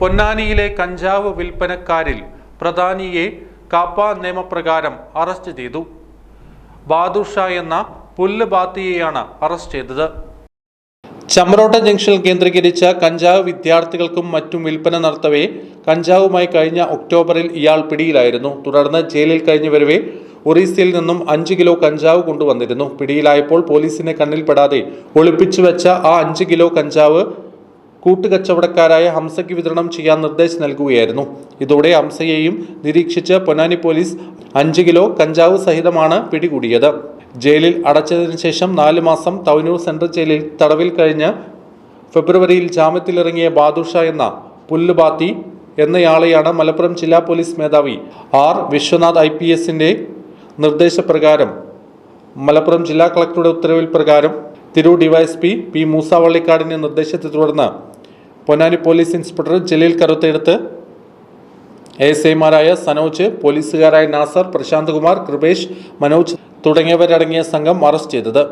പൊന്നാനിയിലെ കഞ്ചാവ് വിൽപ്പനക്കാരിൽ പ്രധാനിയെ കാപ്പ നിയമപ്രകാരം അറസ്റ്റ് ചെയ്തു. ബാദുഷ എന്ന പുല്ല് ബാത്തിയെയാണ് അറസ്റ്റ് ചെയ്തത്. ചമ്രോട്ട ജംഗ്ഷനിൽ കേന്ദ്രീകരിച്ച കഞ്ചാവ് വിദ്യാർത്ഥികൾക്കും മറ്റും വിൽപ്പന നടത്തവേ കഞ്ചാവുമായി കഴിഞ്ഞ ഒക്ടോബറിൽ ഇയാൾ പിടിയിലായിരുന്നു. തുടർന്ന് ജയിലിൽ കഴിഞ്ഞു വരവേ ഒറീസയിൽ നിന്നും അഞ്ച് കിലോ കഞ്ചാവ് കൊണ്ടുവന്നിരുന്നു. പിടിയിലായപ്പോൾ പോലീസിനെ കണ്ണിൽപ്പെടാതെ ഒളിപ്പിച്ചു വെച്ച ആ അഞ്ച് കിലോ കഞ്ചാവ് കൂട്ടുകച്ചവടക്കാരായ ഹംസയ്ക്ക് വിതരണം ചെയ്യാൻ നിർദ്ദേശം നൽകുകയായിരുന്നു. ഇതോടെ ഹംസയെയും നിരീക്ഷിച്ച് പൊന്നാനി പോലീസ് അഞ്ച് കിലോ കഞ്ചാവ് സഹിതമാണ് പിടികൂടിയത്. ജയിലിൽ അടച്ചതിന് ശേഷം നാല് മാസം തവനൂർ സെൻട്രൽ ജയിലിൽ തടവിൽ കഴിഞ്ഞ് ഫെബ്രുവരിയിൽ ജാമ്യത്തിലിറങ്ങിയ ബാദുഷ എന്ന പുല്ലുബാത്തി എന്നയാളെയാണ് മലപ്പുറം ജില്ലാ പോലീസ് മേധാവി ആർ. വിശ്വനാഥ് ഐ പി എസിന്റെ നിർദ്ദേശപ്രകാരം മലപ്പുറം ജില്ലാ കളക്ടറുടെ ഉത്തരവിൽ പ്രകാരം തിരൂർ ഡിവൈഎസ്പി പി മൂസ വള്ളിക്കാടിന്റെ നിർദ്ദേശത്തെ തുടർന്ന് പൊന്നാനി പോലീസ് ഇൻസ്പെക്ടർ ജലീൽ കറുത്തെടുത്ത് എസ് ഐമാരായ സനോജ് പോലീസുകാരായ നാസർ പ്രശാന്ത് കുമാർ കൃപേഷ് മനോജ് തുടങ്ങിയവരടങ്ങിയ സംഘം അറസ്റ്റ് ചെയ്തത്.